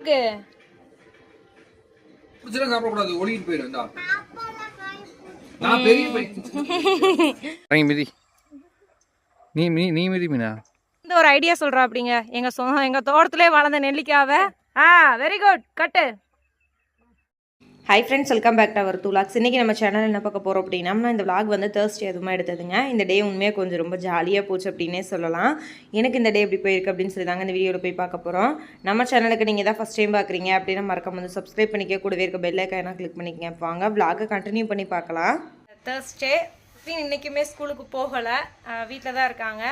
இருக்கு. போயிடும் நான் பெரிய பையன். மிதி. நீ நீ நீ மிதி மீனா? இந்த ஒரு ஐடியா சொல்றா அப்படிங்க எங்க சொ எங்க தோட்டத்திலே வளர்ந்த நெல்லிக்காவை. ஆ very good cut. Hi friends welcome back to our two locks இன்றைக்கி நம்ம சேனல் என்ன பார்க்க போகிறோம் அப்படின்னா நான் இந்த vlog வந்து தேர்ஸ்டே அதுமா எடுத்ததுங்க. இந்த டே உண்மையாக கொஞ்சம் ரொம்ப ஜாலியாக போச்சு அப்படின்னே சொல்லலாம். எனக்கு இந்த டே எப்படி போயிருக்கு அப்படின்னு சொல்லி தாங்க இந்த வீடியோவில் போய் பார்க்க போகிறோம் நம்ம சேனலுக்கு நீங்கள் தான் ஃபஸ்ட் டைம் பார்க்குறீங்க அப்படின்னா மறக்காம வந்து சப்ஸ்கிரைப் பண்ணிக்க கூடவே இருக்க பெல் கிளிக் பண்ணிக்கங்க. வாங்க vlog கண்டினியூ பண்ணி பார்க்கலாம். தேர்ஸ்டே இன்றைக்குமே ஸ்கூலுக்கு போகலை. வீட்டில் தான் இருக்காங்க.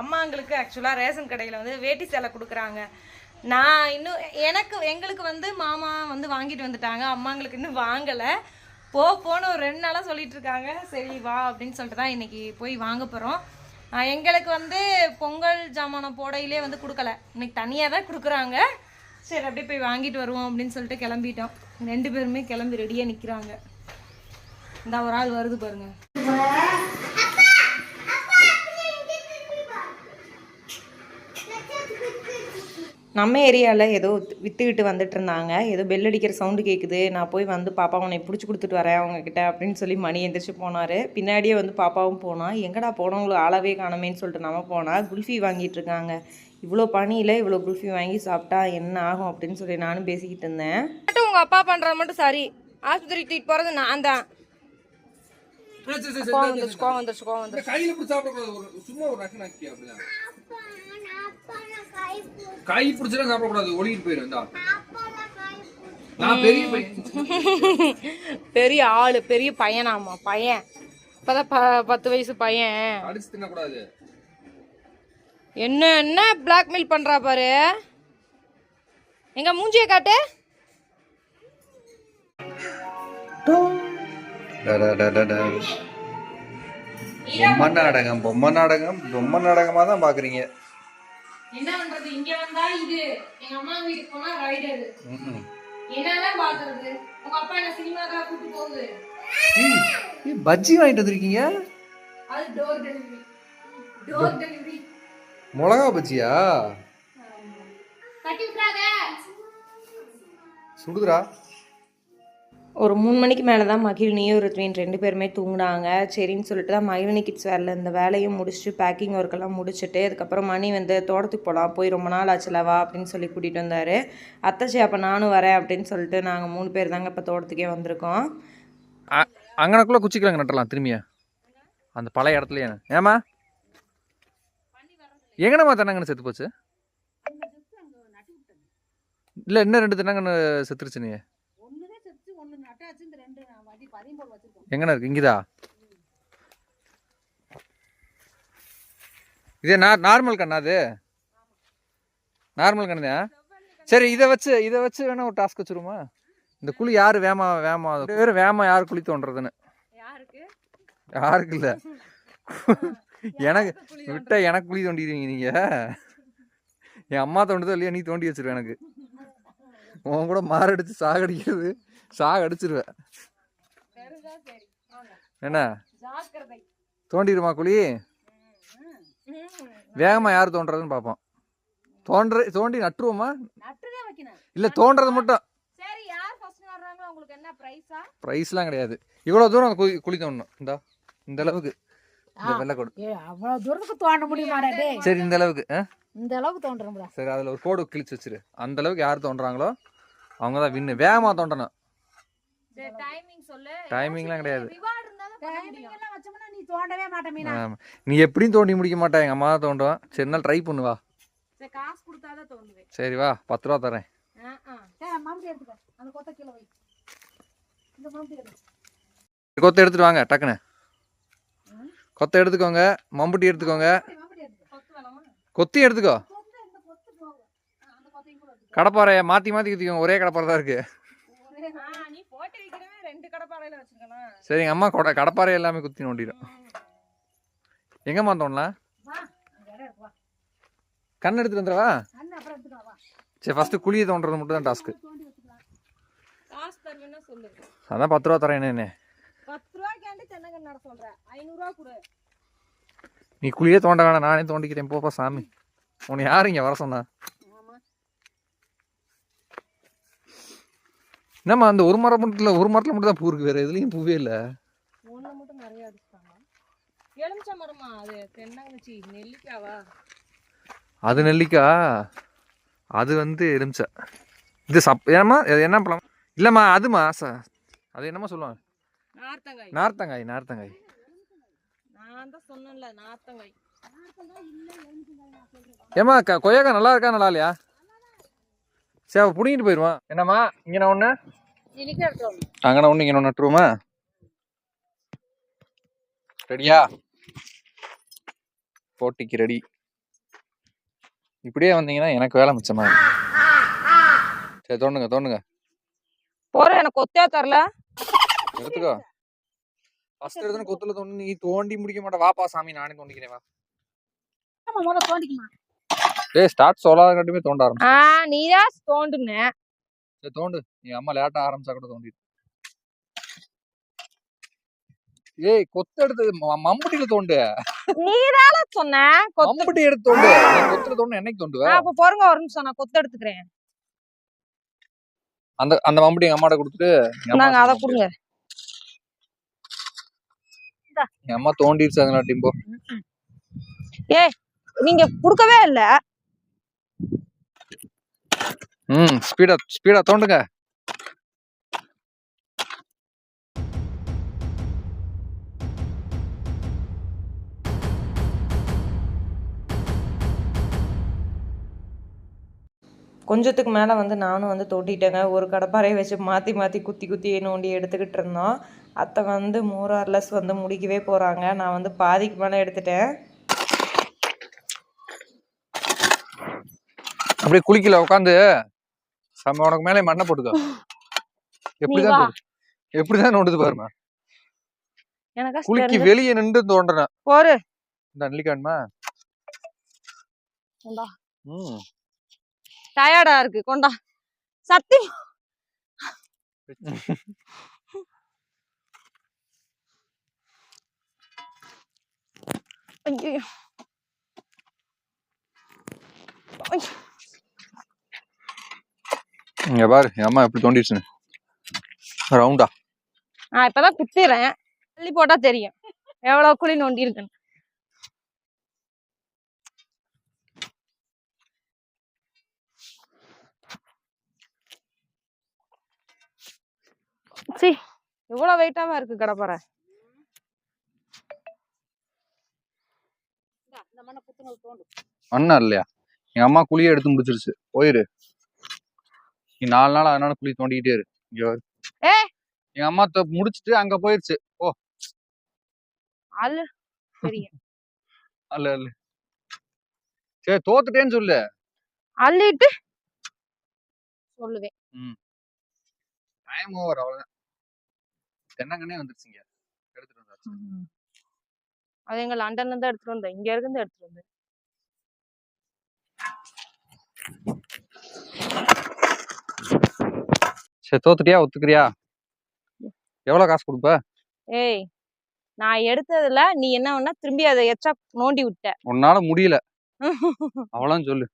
அம்மாங்களுக்கு ஆக்சுவலாக ரேஷன் கடையில் வந்து வேட்டி சேலை கொடுக்குறாங்க. நான் இன்னும் எனக்கு எங்களுக்கு வந்து மாமா வந்து வாங்கிட்டு வந்துட்டாங்க. அம்மாங்களுக்கு இன்னும் வாங்கலை. போ போன ஒரு ரெண்டு நாளாக சொல்லிட்டு இருக்காங்க. சரி வா அப்படின்னு சொல்லிட்டு தான் இன்னைக்கு போய் வாங்க போகிறோம் எங்களுக்கு வந்து பொங்கல் ஜாமானம் போடையிலே வந்து கொடுக்கல. இன்னைக்கு தனியாக தான் கொடுக்குறாங்க. சரி அப்படியே போய் வாங்கிட்டு வருவோம் அப்படின்னு சொல்லிட்டு கிளம்பிட்டோம். ரெண்டு பேருமே கிளம்பி ரெடியாக நிற்கிறாங்க இந்த ஒரு ஆள் வருது பாருங்கள் நம்ம ஏரியாவில் ஏதோ விற்றுக்கிட்டு வந்துட்டு இருந்தாங்க ஏதோ பெல் அடிக்கிற சவுண்டு கேட்குது நான் போய் வந்து பாப்பா உன்னை பிடிச்சி கொடுத்துட்டு வரேன் அவங்கக்கிட்ட அப்படின்னு சொல்லி மணி எந்திரிச்சு போனார். பின்னாடியே வந்து பாப்பாவும் போனான் எங்கடா போனவங்களுக்கு ஆளவே காணமேன்னு சொல்லிட்டு நம்ம போனால் குல்ஃபி வாங்கிட்டு இருக்காங்க. இவ்வளோ பனியில் இவ்வளோ குல்ஃபி வாங்கி சாப்பிட்டா என்ன ஆகும்? அப்படின்னு சொல்லி நானும் பேசிக்கிட்டு இருந்தேன். உங்கள் அப்பா பண்ணுறது மட்டும் சரி. ஆஸ்பத்திரி தூக்கிட்டு போகிறது நான் தான் கோவம் வந்துருச்சு கோவம் வந்துருச்சு கோவம் வந்துருச்சு. கையில சும்மா ஒரு நக்கு நக்கி அப்படிதான் கை பிடிச்சலாம் சாப்பிடக்கூடாது. ஒளிக்கிட்டு போயிடும் இந்தா. நான் பெரிய பையன். பெரிய ஆளு பெரிய பையனாமா பையன். இப்பதான் பத்து வயசு பையன். அடிச்சு தின்னக்கூடாது. என்ன என்ன பிளாக்மெயில் பண்றா பாரு. எங்க மூஞ்சிய காட்டு. பொம்மை நாடகம் பொம்மை நாடகம் பொம்மை நாடகமா தான் பாக்குறீங்க. என்ன பண்றது? இங்க வந்தா இது. எங்க அம்மா வீட்டுக்கு போனா ரைடர். என்னதான் பாக்குறது? உங்க அப்பா என்ன சினிமாக்கா கூட்டு போகுது? பஜ்ஜி வாங்கிட்டு வந்திருக்கீங்க? அது டோர் டெலிவரி டோர் டெலிவரி மிளகா பஜ்ஜியா? கட்டி விட்டுறாத சுடுதுரா ஒரு மூணு மணிக்கு மேலே தான் மகிழ்னியும் ருத்வின் ரெண்டு பேருமே தூங்கினாங்க. சரின்னு சொல்லிட்டு தான் மகிழ்னி கிட்ஸ் வேரில் இந்த வேலையும் முடிச்சுட்டு பேக்கிங் ஒர்க்கெல்லாம் முடிச்சுட்டு அதுக்கப்புறம் மணி வந்து தோட்டத்துக்கு போகலாம் போய் ரொம்ப நாள் ஆச்சுலவா அப்படின்னு சொல்லி கூட்டிகிட்டு வந்தார். அத்தச்சி அப்போ நானும் வரேன் அப்படின்னு சொல்லிட்டு நாங்கள் மூணு பேர் தாங்க இப்போ தோட்டத்துக்கே வந்திருக்கோம். அங்கனக்குள்ளே குச்சிக்கலாங்க நட்டலாம் திரும்பியா. அந்த பழைய இடத்துலையே. ஏமா எங்கனம்மா தென்னங்கன்னு செத்து போச்சு? இல்லை இன்னும் ரெண்டு தென்னங்கன்னு செத்துருச்சு நீ எங்கன இருக்கு? இங்கதா? இது நார்மல் கண்ணா அது? நார்மல் கண்ணு சரி இதை வச்சு இதை வச்சு வேணா ஒரு டாஸ்க் வச்சிருமா இந்த குழி யாரு வேமா வேமா? வேறு வேமா யார் குழி தோன்றதுன்னு? யாருக்கு? யாருக்கு இல்ல. எனக்கு விட்டா எனக்கு குழி தோண்டிடுவீங்க நீங்க. என் அம்மா தோண்டுதோ இல்லையா நீ தோண்டி வச்சிருவ எனக்கு. உன் கூட மாரடிச்சு சாகடிக்கிறது சாகடிச்சிருவேன் என்ன? ஜாக்கிரதை. தோண்டிடுமா குழி? வேகமா யார் தோன்றதுன்னு பார்ப்போம் தோன்ற தோண்டி நட்டுருவோமா? இல்ல தோன்றது மட்டும். சரி யார் ஃபர்ஸ்ட் வர்றாங்களோ உங்களுக்கு என்ன பிரைஸா ப்ரைஸ்லாம் கிடையாது. இவ்வளோ தூரம் குழி குழி தோண்டணும் இந்தா இந்த அளவுக்கு. இந்த வெள்ளைக்கோடு ஏ அவ்வளவு தூரத்துக்கு தோண்ட முடியுமாடா டேய்? சரி இந்த அளவுக்கு இந்த அளவுக்கு சரி அதில் ஒரு கோடு கிழிச்சு வச்சிரு. அந்த அளவுக்கு யார் தோன்றாங்களோ அவங்க தான் வின்னு. வேகமாக தோண்டணும். டைமிங்லாம் கிடையாது. நீ தோண்டவே மாட்ட மீனா. ஆமா. நீ எப்படியும் தோண்டி முடிக்க மாட்டேன் எங்கள் அம்மா தான் தோண்டுவான் சரி நாள் ட்ரை பண்ணுவா சரி வா. பத்து ரூபா தரேன். கொத்த கீழே வை. இந்த மாம்பட்டி எடு கொத்தை எடுத்துட்டு வாங்க டக்குன்னு. கொத்தை எடுத்துக்கோங்க மம்புட்டி எடுத்துக்கோங்க. கொத்து எடுத்துக்கோ. கடப்பாறையை மாற்றி மாற்றி குத்திக்கோங்க. ஒரே கடப்பாறை தான் இருக்குது ஆ நீ போட்டு வைக்கிறவே ரெண்டு கடப்பாறையில வச்சிருக்கணும் சரி எங்கள் அம்மா கொடை கடப்பாறை எல்லாமே குத்தி நோண்டிடும். எங்கம்மா வா கண் எடுத்துட்டு வந்துடவா சரி ஃபஸ்ட்டு குழியை தோண்டுறது மட்டும் தான் டாஸ்க்கு அதான் பத்து ரூபா தரேன் என்ன நீ குழியே தோண்ட வேணாம் நானே தோண்டிக்கிறேன் போப்பா சாமி. உன்னை யார் இங்கே வர சொன்னா? என்னம்மா அந்த ஒரு மரம் மட்டும் ஒரு மரத்தில் மட்டும் தான் பூ இருக்கு வேற எதுலேயும் பூவே இல்லை. மட்டும் நிறைய அடிச்சிட்டாங்க எலுமிச்சை மரமா அது? தென்னங்கச்சி நெல்லிக்காவா? அது நெல்லிக்காய் அது வந்து எலுமிச்சை. இது சப் அது என்ன பழம்? இல்லைம்மா அதுமா ச அது என்னம்மா சொல்லுவாங்க? நார்த்தங்காய். நார்த்தங்காய் நார்த்தங்காய். நான் தான் சொன்னேன்ல நார்த்தங்காய். ஏம்மா க கொய்யாக்கா நல்லா இருக்கா நல்லா இல்லையா? சரி பிடிங்கிட்டு போயிடுவான் என்னம்மா இங்கே நான் ஒன்று அங்கே ஒன்று இங்கே ஒன்று நட்டுருவோமா ரெடியா? போட்டிக்கு ரெடி. இப்படியே வந்தீங்கன்னா எனக்கு வேலை மிச்சமா. சரி தோண்டுங்க தோண்டுங்க. போற எனக்கு கொத்தே தரல. எடுத்துக்கோ. ஃபர்ஸ்ட் எடுத்து கொத்துல தோண்டு நீ தோண்டி முடிக்க மாட்டே. வாப்பா சாமி நானே தோண்டிக்கிறேன் வா. தோண்டிக்குமா டேய் ஸ்டார்ட் சொல்லாத கட்டுமே தோண்ட ஆரம்பிச்சு ஆ நீதான் தோண்டுன. சரி தோண்டு. நீ அம்மா லேட்டா ஆரம்பிச்சா கூட தோண்டி ஏய் கொத்து எடுத்து மம்புட்டியில தோண்டு. நீதான சொன்ன கொத்து மம்புட்டி எடுத்து தோண்டு. கொத்துல தோண்டு என்னைக்கு தோண்டுவ? அப்ப பொறுங்க ஒரு நிமிஷம் நான் கொத்து எடுத்துக்கிறேன். அந்த அந்த மம்புட்டி எங்க அம்மாட்ட கொடுத்துட்டு நாங்க அதை கொடுங்க. எங்க அம்மா தோண்டிருச்சு அதனால டிம்போ. நீங்க குடுக்கவே இல்ல. ம் ஸ்பீடா ஸ்பீடா தோண்டுங்க. கொஞ்சத்துக்கு மேலே வந்து நானும் வந்து தோட்டிட்டேங்க ஒரு கடப்பாரையை வச்சு மாற்றி மாற்றி குத்தி குத்தி நோண்டி எடுத்துக்கிட்டு இருந்தோம். அத்தை வந்து மோரார்லெஸ் வந்து முடிக்கவே போகிறாங்க நான் வந்து பாதிக்கு மேலே எடுத்துட்டேன். அப்படியே குளிக்கல உட்காந்து சம உனக்கு மேலே மண்ணை போட்டுக்கோ. எப்படிதான் எப்படிதான் நோண்டுது பாருமா எனக்கு குளிக்கு வெளியே நின்று தோண்டுறேன் போரு. இந்த நெல்லிக்காணுமா. ம். டயர்டா இருக்கு. கொண்டா. சத்தி. ஐயோ இங்க பாரு என் அம்மா எப்படி தோண்டிடுச்சுன்னு. ரவுண்டா நான் இப்பதான் குத்திடுறேன் தள்ளி போட்டா தெரியும். எவ்வளவு குழி நோண்டி இருக்குன்னு சி இவ்வளவு வெயிட்டாவா இருக்கு கடப்பாறை அண்ணா இல்லையா? எங்க அம்மா குழியை எடுத்து முடிச்சிருச்சு. போயிரு. நீ நாலு நாள் அதனால குழி தோண்டிக்கிட்டே இரு. இங்க. எங்க அம்மா தொ- முடிச்சிட்டு அங்க போயிருச்சு. ஓ அல்ல அல்ல அல்ல சரி தோத்துட்டேன்னு சொல்லு. அள்ளிட்டு சொல்லுவேன். டைம் ஓவர் அவ்வளவுதான். தென்னங்கன்னே வந்துருச்சுங்க. எடுத்துட்டு வந்தாச்சு. அது எங்க லண்டன்ல இருந்து எடுத்துட்டு வந்தேன். இங்க இருந்து எடுத்துட்டு வந்தேன். சரி தோத்துட்டியா? ஒத்துக்கிறியா? எவ்வளவு காசு கொடுப்ப? ஏய் நான் எடுத்ததுல நீ என்ன பண்ண? திரும்பி அதை எச்சா நோண்டி விட்ட. உன்னால முடியல. அவ்வளவு சொல்லு.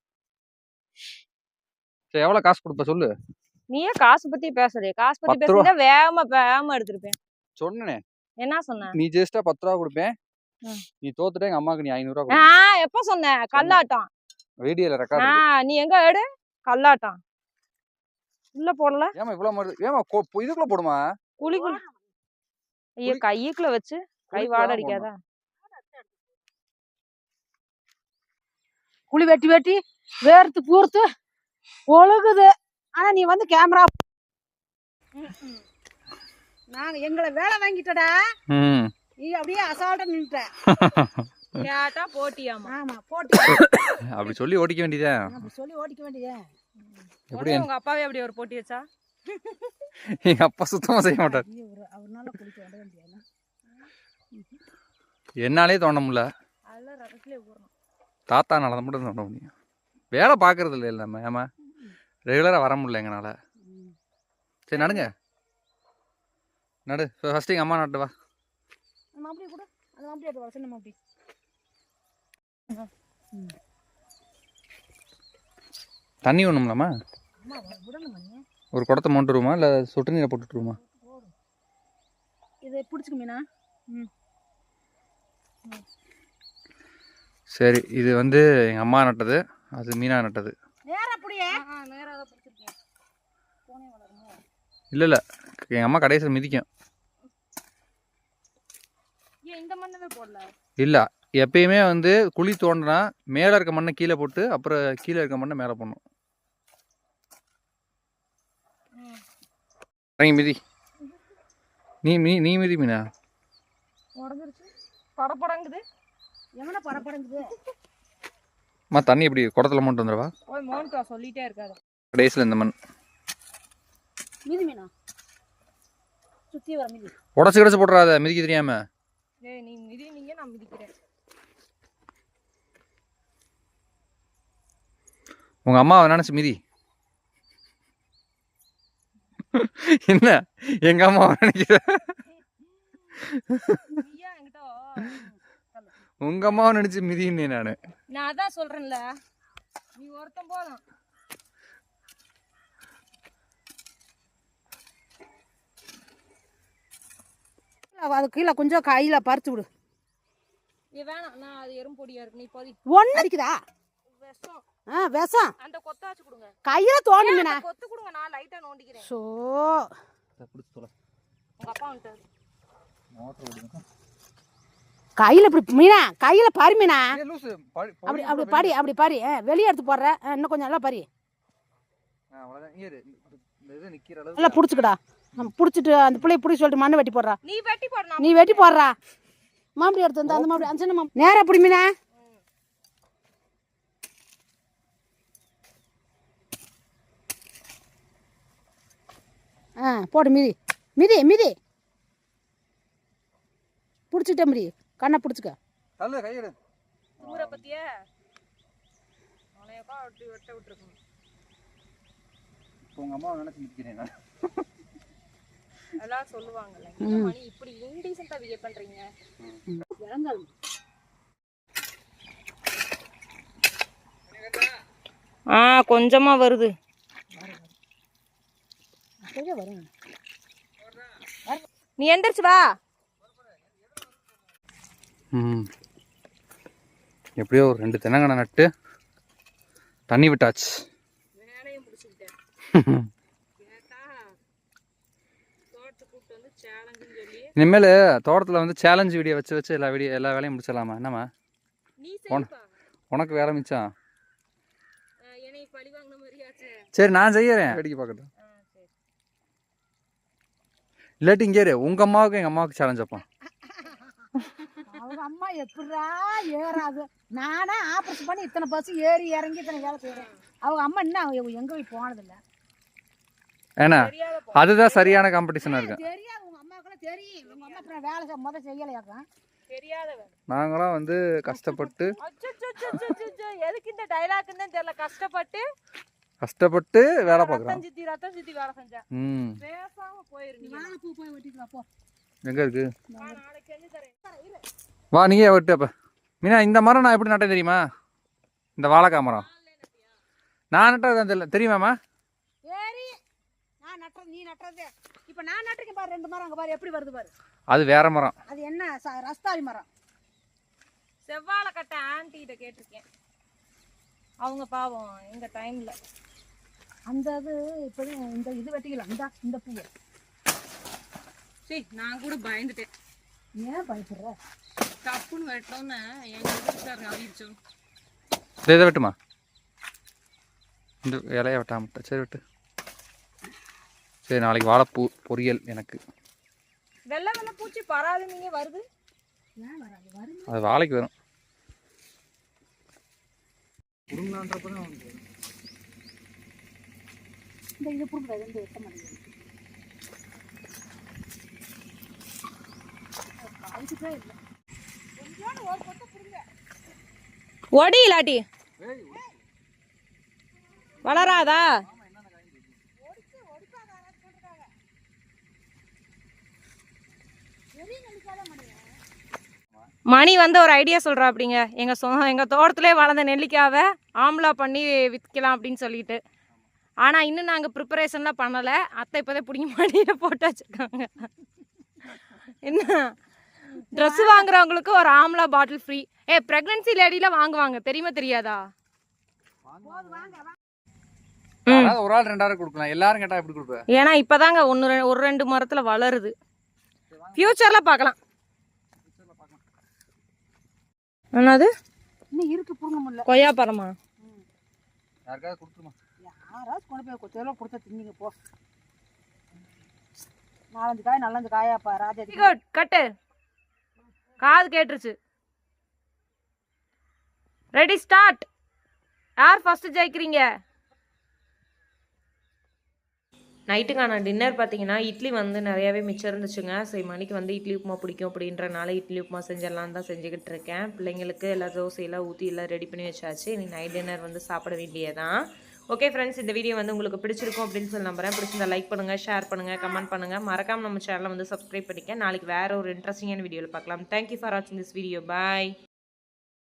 சரி எவ்வளவு காசு கொடுப்ப சொல்லு? நீயே காசு பத்தி பேசுறிய காசு பத்தி பத்து ரூபா. பேசுறீங்க வேகமா வேகமா எடுத்திருப்பேன். சொன்னனே. என்ன சொன்ன? நீ ஜெஸ்டா பத்து ரூபா கொடுப்பேன். ம். நீ தோத்துட்டே எங்க அம்மாக்கு நீ ஐநூறு ரூபா ஆ எப்ப சொன்ன? கல்லாட்டம். வீடியோல ஆ ரெக்கார்ட் நீ எங்க எடு? கல்லாட்டம். உள்ள போடல? ஏமா இவ்வளவு மாதிரி ஏமா இதுக்குள்ள போடுமா? குழி குழி ஐயோ கையுக்குள்ள வச்சு கை குழிக்குள்ள வாட அடிக்காதா? குழி வெட்டி வெட்டி வேர்த்து கூர்த்து ஒழுகுது. ஆனா நீ வந்து கேமரா நாங்க எங்களை வேலை வாங்கிட்டடா. நீ அப்படியே அசால்ட்டா நின்னுட்ட. கேட்டா போட்டியாமா ஆமா போட்டு. அப்படி சொல்லி ஓட்டிக்க வேண்டியதே அப்படி சொல்லி ஓடிக்க வேண்டியது எப்படி உங்க அப்பாவே அப்படி ஒரு போட்டி வச்சா? எங்க அப்பா சுத்தமா செய்ய மாட்டார். என்னாலே தோண முடியல. தாத்தா நல்லதை மட்டும் தோண முடியும். வேலை பார்க்கறது இல்லை நம்ம ஏமா ரெகுலராக வர முடியல எங்கனால. சரி நடுங்க. நடு ஃபர்ஸ்ட் எங்கள் அம்மா நட்டு வா. அப்படியே கூட அப்படியே எடுத்து வர நம்ம அப்படி தண்ணி மணி ஒரு குடத்தை மோண்டுருமா இல்லை சொட்டு நீரை போட்டுட்டுருமா இதை பிடிச்சிக்க மீனா. ம். சரி இது வந்து எங்கள் அம்மா நட்டது. அது மீனா நட்டது. நேரா அப்படியே நேராக தான் பிடிச்சிருக்கேன். போனே வளருமோ இல்லை இல்லை. எங்கள் அம்மா கடைசியில் மிதிக்கும். ஏன் இந்த மண்ணவே போடல? இல்லை எப்பயுமே வந்து குழி தோண்டினா மேலே இருக்க மண்ணை கீழே போட்டு அப்புறம் கீழே இருக்க மண்ணை மேலே போடணும். இறங்கி மிதி. நீ மீ நீ மிதி மீனா? படப்படங்குது. எவனை படப்படங்குது? அம்மா தண்ணி எப்படி குடத்துல மட்டும் வந்துடுவா சொல்லிட்டே இருக்காது. கடைசியில் இந்த மண். மீதி மீனா. சுற்றி வர மீதி. உடச்சி கிடச்சி போட்டுறாத மிதிக்க தெரியாம. ஏய் நீ மிதி நீங்க நான் மிதிக்கிறேன். உங்கள் அம்மாவை நினச்சி மிதி. என்ன? எங்கள் அம்மாவை நினைக்கிற உங்கள் அம்மாவை நினச்சி மிதின்னு நான். நான் அதான் சொல்றேன்ல. நீ ஒருத்தன் போதும். அது கீழே கொஞ்சம் கையில் பறிச்சு விடு. இது வேணாம். நான் அது எறும்பொடியா இருக்கு. நீ போதி ஒன்று அடிக்குதா? விஷம். ஆ விஷம் அந்த கொத்தாச்சு கொடுங்க. கையில் தோணும் ஏன் மீனா அந்த கொத்து கொடுங்க நான் லைட்டா நோண்டிக்கிறேன். ஸோ உங்க அப்பா வந்துட்டாரு. கையில் இப்படி மீனா கையில் பாரு மீனா. அப்படி அப்படி பாடி அப்படி பாரி ஆ, வெளியே எடுத்து போடுற. இன்னும் கொஞ்சம் நல்லா பாரி. நல்லா பிடிச்சிக்கடா. நம்ம பிடிச்சிட்டு அந்த பிள்ளைய பிடிச்சி சொல்லிட்டு மண்ணை வெட்டி போடுறா. நீ வெட்டி போடணும் நீ வெட்டி போடுறா. மாம்படி எடுத்து வந்து அந்த மாம்படி அஞ்சன மாம்படி நேரா பிடி மீனா. ஆ போடு மிதி. மிதி மிதி. பிடிச்சிட்டே மிதி கண்ணை பிடிச்சிக்க. தள்ளு கையெடு ஊரை பத்தியா? வெட்ட நினச்சி எல்லாம் சொல்லுவாங்கல்ல. மணி இப்படி இன்டீசெண்டா பிஹேவ் பண்றீங்க? இறங்காது ஆ கொஞ்சமா வருது. நீ எந்திரிச்சு வா. ம். எப்படியோ ஒரு ரெண்டு தென்னங்கனை நட்டு தண்ணி விட்டாச்சு. இனிமேல் தோட்டத்தில் வந்து சேலஞ்ச் வீடியோ வச்சு வச்சு எல்லா வீடியோ எல்லா வேலையும் முடிச்சிடலாமா? என்னம்மா? உனக்கு வேலை மிச்சம். சரி நான் செய்யறேன். வேடிக்கை பார்க்கட்டும். இல்லாட்டி இங்கே. உங்க அம்மாவுக்கு எங்கள் அம்மாவுக்கு சேலஞ்ச் வைப்பான் அவங்க அம்மா எப்படிடா ஏறாது. நானே ஆப்ரேஷன் பண்ணி இத்தனை பஸ் ஏறி இறங்கி இத்தனை வேலை செய்கிறேன் அவங்க அம்மா இன்னும் அவங்க எங்க போய் போனதில்ல. ஏன்னா அதுதான் சரியான காம்படிஷனாக இருக்கு. தெரியாது. உங்க அம்மாவுக்குலாம் தெரியும். உங்க அம்மா அப்புறம் வேலை செய்ய முத செய்யலையாக்கும் நாங்களாம் வந்து கஷ்டப்பட்டு எதுக்கு இந்த டைலாக்னு தான் தெரியல. கஷ்டப்பட்டு கஷ்டப்பட்டு வேலை செஞ்சேன் ம். எங்கே இருக்கு? நாளைக்கு செஞ்சு தரேன். வா நீயே விட்டு அப்போ. மீனா இந்த மரம் நான் எப்படி நட்டேன் தெரியுமா? இந்த வாழைக்காய் மரம். நான் நட்டது தான் தெரியல. தெரியுமாம்மா? சரி நான் நட்டுறது நீ நட்டுறது இப்போ நான் நட்டுருக்கேன் பாரு ரெண்டு மரம் அங்கே பாரு எப்படி வருது பாரு. அது வேற மரம். அது என்ன? ச- ரஸ்தாளி மரம். செவ்வாழை கட்ட ஆன்டி கிட்ட கேட்டிருக்கேன். அவங்க பாவம் எங்க டைம்ல அந்த இது இப்போதான் இந்த இது வெட்டிக்கலாம் இந்த இந்த பூவை. சரி நான் கூட பயந்துட்டேன். ஏன் பயப்படுற? தப்புன்னு வெட்டோன்னு எங்க வீட்டுக்காரங்க அறிவிச்சோம் இதை இதை வெட்டுமா? இந்த இலைய வெட்டாம சரி வெட்டு. சரி நாளைக்கு வாழைப்பூ பொரியல் எனக்கு. வெள்ளை வெள்ளை பூச்சி பராதுமீங்க வருது? ஏன் வராது? வரும். வரும் இந்த இது பிடிக்கூடாது இந்த வெட்ட மாட்டேங்குது. காய்ச்சிட்டே இல்லை. ஒடி இல்லாட்டி. வளராதா? மணி வந்து ஒரு ஐடியா சொல்கிறா அப்படிங்க எங்கள் சொ எங்கள் தோட்டத்திலே வளர்ந்த நெல்லிக்காவை ஆம்லா பண்ணி விற்கலாம் அப்படின்னு சொல்லிட்டு. ஆனால் இன்னும் நாங்கள் ப்ரிப்பரேஷன்லாம் பண்ணலை. அத்தை இப்போதே பிடிங்க மாட்டியில் போட்டு வச்சுருக்காங்க. என்ன? ட்ரெஸ் வாங்குறவங்களுக்கு ஒரு ஆம்லா பாட்டில் ஃப்ரீ ஏ ப்ரெக்னன்சி லேடியில் வாங்குவாங்க. தெரியுமா தெரியாதா? ஒரு ஆள் ரெண்டாயிரம் கொடுக்கலாம். எல்லாரும் கேட்டா எப்படி கொடுப்ப? ஏன்னா இப்போதாங்க ஒன்று ஒரு ரெண்டு மரத்தில் வளருது. ஃப்யூச்சரில் பார்க்கலாம். என்னது? இன்னும் இருக்கு புடுங்க முடியல கொய்யா பழமா? யாருக்காவது கொடுத்துருமா? யாராவது கொண்டு போய் கொத்தையில கொடுத்தா தின்னிங்க போ. நாலஞ்சு காய் நல்லஞ்சு காயாப்பா ராஜா குட் கட்டு. காது கேட்டுருச்சு. ரெடி ஸ்டார்ட் யார் ஃபர்ஸ்ட் ஜெயிக்கிறீங்க? நைட்டுக்கான டின்னர் பார்த்தீங்கன்னா இட்லி வந்து நிறையாவே மிச்சம் இருந்துச்சுங்க. சரி மணிக்கு வந்து இட்லி உப்புமா பிடிக்கும் அப்படின்றனால இட்லி உப்புமா செஞ்சிடலாம் தான் செஞ்சுக்கிட்டு இருக்கேன். பிள்ளைங்களுக்கு எல்லா தோசையெல்லாம் ஊற்றி எல்லாம் ரெடி பண்ணி வச்சாச்சு. இனி நைட் டின்னர் வந்து சாப்பிட வேண்டியதான் ஓகே ஃப்ரெண்ட்ஸ் இந்த வீடியோ வந்து உங்களுக்கு பிடிச்சிருக்கும் அப்படின்னு சொல்லி நம்புறேன். பிடிச்சிருந்தா லைக் பண்ணுங்கள் ஷேர் பண்ணுங்கள் கமெண்ட் பண்ணுங்கள் மறக்காமல் நம்ம சேனலை வந்து சப்ஸ்கிரைப் பண்ணிக்க. நாளைக்கு வேறு ஒரு இன்ட்ரெஸ்டிங்கான வீடியோவில் பார்க்கலாம். தேங்க்யூ ஃபார் வாட்சிங் திஸ் வீடியோ பாய்